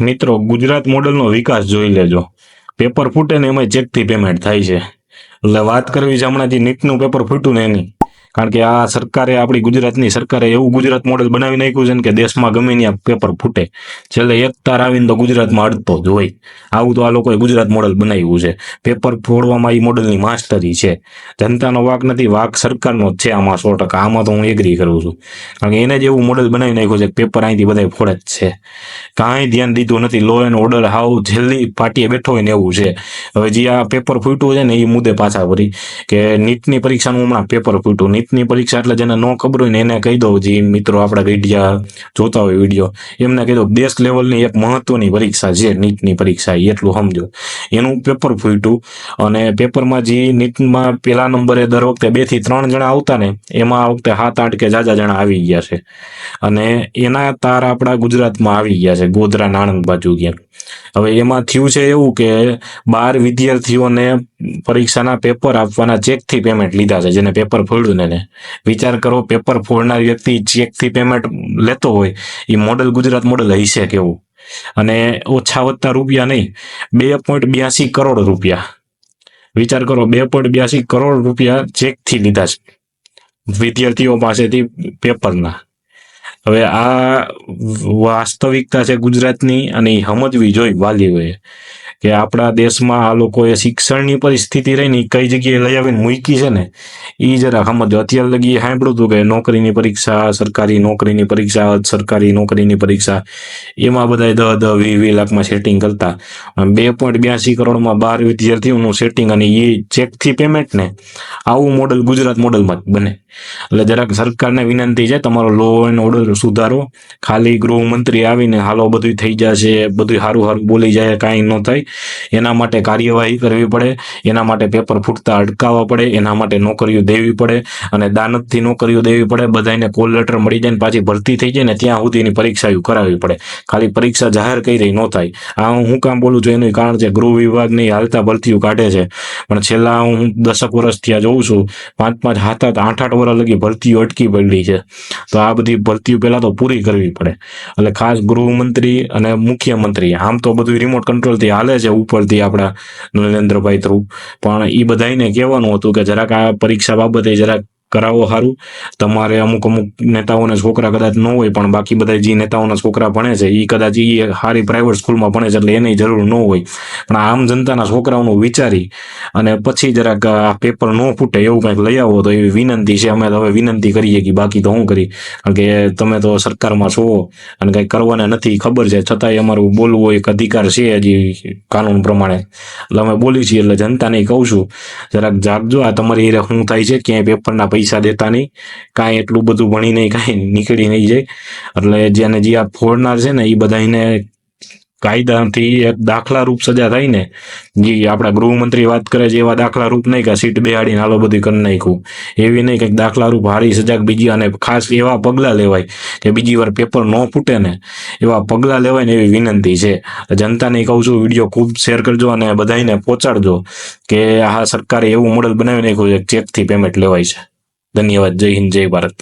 મિત્રો, ગુજરાત મોડલનો વિકાસ જોઈ લેજો. પેપર ફૂટે ને એમાં ચેકથી પેમેન્ટ થાય છે. એટલે વાત કરવી છે હમણાં જે નીટનું પેપર ફૂટ્યું ને એની. કારણ કે આ સરકારે, આપણી ગુજરાતની સરકારે એવું ગુજરાત મોડલ બનાવી નાખ્યું છે કે દેશમાં ગમે ત્યાં પેપર ફૂટે. છેલ્લે એક તાર આવીને તો ગુજરાતમાં અડતો જ હોય. આવું તો આ લોકોએ ગુજરાત મોડલ બનાવ્યું છે. પેપર ફોડવામાં એ મોડલની માસ્ટરી છે. જનતાનો વાક નથી, વાક સરકારનો જ છે આમાં સો ટકા. આમાં તો હું એગ્રી કરું છું. કારણ કે એને જ એવું મોડલ બનાવી નાખ્યું છે પેપર અહીંથી બધા ફોડે જ છે. કાંઈ ધ્યાન દીધું નથી. લો એન્ડ ઓર્ડર હાવ છેલ્લી પાર્ટીએ બેઠો હોય ને એવું છે. હવે જે આ પેપર ફૂટ્યું છે ને એ મુદ્દે પાછા ફરી કે નીટની પરીક્ષાનું હમણાં પેપર ફૂટ્યું. નીટની પરીક્ષા એટલે જેને ન ખબર હોય ને એને કહી દઉં જે મિત્રો આપણા વિડીયા જોતા હોય વીડિયો, એમને કહી દઉં દેશ લેવલની એક મહત્વની પરીક્ષા છે નીટની પરીક્ષા એટલું સમજો. એનું પેપર ફૂટ્યું અને પેપરમાં જે નીટમાં પહેલા નંબરે દર વખતે બેથી ત્રણ જણા આવતા ને, એમાં આ વખતે સાત આઠ કે જાજા જણા આવી ગયા છે. અને એના તાર આપણા ગુજરાતમાં આવી ગયા છે, ગોધરા નાણંદ બાજુ ક્યાંક હવે એમાં થયું છે એવું કે બાર વિદ્યાર્થીઓને પરીક્ષાના પેપર આપવાના ચેકથી પેમેન્ટ લીધા છે, જેને પેપર ફોડ્યું ને વિચાર કરો પેપર ફોડનાર વ્યક્તિ ચેકથી પેમેન્ટ લેતો હોય એ મોડલ ગુજરાત મોડલ હશે કેવું અને ઓછા વધતા રૂપિયા નહીં, બે પોઈન્ટ બ્યાસી કરોડ રૂપિયા. વિચાર કરો, બે પોઈન્ટ બ્યાસી કરોડ રૂપિયા ચેકથી લીધા છે વિદ્યાર્થીઓ પાસેથી પેપરના હવે આ વાસ્તવિકતા છે ગુજરાતની અને એ સમજવી જોઈ વાલીઓએ. કે આપણા દેશમાં આ લોકોએ શિક્ષણની પરિસ્થિતિ રહીને કઈ જગ્યાએ લઈ આવીને મૂકી છે ને એ જરા સમજ. અત્યાર લગી સાંભળ્યું હતું કે નોકરીની પરીક્ષા, સરકારી નોકરીની પરીક્ષા, સરકારી નોકરીની પરીક્ષા, એમાં બધા દહ દહ વી વી લાખમાં સેટિંગ કરતા. બે પોઈન્ટ બ્યાસી કરોડમાં બાર વિદ્યાર્થીઓનું સેટિંગ અને એ ચેકથી પેમેન્ટ ને આવું મોડલ ગુજરાત મોડલમાં જ બને. એટલે જરાક સરકારને વિનંતી છે, તમારો લો એન્ડ ઓર્ડર સુધારો. ખાલી ગૃહમંત્રી આવીને, હાલો બધું થઈ જશે બધું સારું સારું બોલી જાય, કાંઈ ન થાય. એના માટે કાર્યવાહી કરવી પડે, એના માટે પેપર ફૂટતા અટકાવવા પડે, એના માટે નોકરીઓ દેવી પડે અને દાનતથી નોકરીઓ દેવી પડે, બધાને કોલ લેટર મળી જાય ને પાછી ભરતી થઈ જાય ને ત્યાં સુધી એની પરીક્ષાઓ કરાવવી પડે. ખાલી પરીક્ષા જાહેર કરી રહી ન થાય. આ હું કામ બોલું છું એનું કારણ છે ગૃહ વિભાગની હાલતા ભરતીઓ કાઢે છે. પણ છેલ્લા હું દશક વર્ષથી આ જોઉં છું પાંચ પાંચ સાત આઠ આઠ વર્ષ લગી ભરતીઓ અટકી પડી છે. તો આ બધી ભરતીઓ પહેલા તો પૂરી કરવી પડે. એટલે ખાસ ગૃહમંત્રી અને મુખ્યમંત્રી, આમ તો બધું રિમોટ કંટ્રોલથી હાલે છે ઉપરથી આપણા નરેન્દ્રભાઈ થ્રુ પણ એ બધાને કહેવાનું હતું કે જરાક આ પરીક્ષા બાબતે જરાક કરાવો સારું તમારે અમુક અમુક નેતાઓના છોકરા કદાચ ન હોય, પણ બાકી બધા જે નેતાઓના છોકરા ભણે છે એ કદાચ એ સારી પ્રાઇવેટ સ્કૂલમાં ભણે છે, એટલે એની જરૂર ન હોય. પણ આમ જનતાના છોકરાઓનું વિચારી અને પછી જરાક આ પેપર ન ફૂટે એવું કંઈક લઈ આવો, તો એવી વિનંતી છે, અમે તો હવે વિનંતી કરીએ કે બાકી તો શું કરી? કારણ કે તમે તો સરકારમાં છો અને કંઈ કરવાના નથી ખબર છે, છતાંય અમારું બોલવું એક અધિકાર છે હજી કાનૂન પ્રમાણે. એટલે અમે બોલી છીએ, એટલે જનતાને કહું છું, જરાક જાગજો, આ તમારી હું થાય છે, ક્યાંય પેપરના પૈસા દેતા નહીં. કાંઈ એટલું બધું ભણી નહીં, કાંઈ નીકળી નહીં જાય. એટલે જેને જે આ ફોડનાર છે ને એ બધાને કાયદાથી એક દાખલા રૂપ સજા થાય ને. જે આપણા ગૃહમંત્રી વાત કરે છે, એવા દાખલા રૂપ નહીં કે સીટ બેહાડીને હાલો બધું કરી નાખ્યું. એવી નહીં કંઈક દાખલા રૂપ હારી સજા બીજી અને ખાસ એવા પગલાં લેવાય કે બીજી વાર પેપર ન ફૂટે ને. એવા પગલાં લેવાય ને એવી વિનંતી છે. જનતાને કહું છું, વીડિયો ખૂબ શેર કરજો અને બધાને પહોંચાડજો કે આ સરકારે એવું મોડલ બનાવી નાખ્યું છે ચેકથી પેમેન્ટ લેવાય છે. ધન્યવાદ જય હિન્દ જય ભારત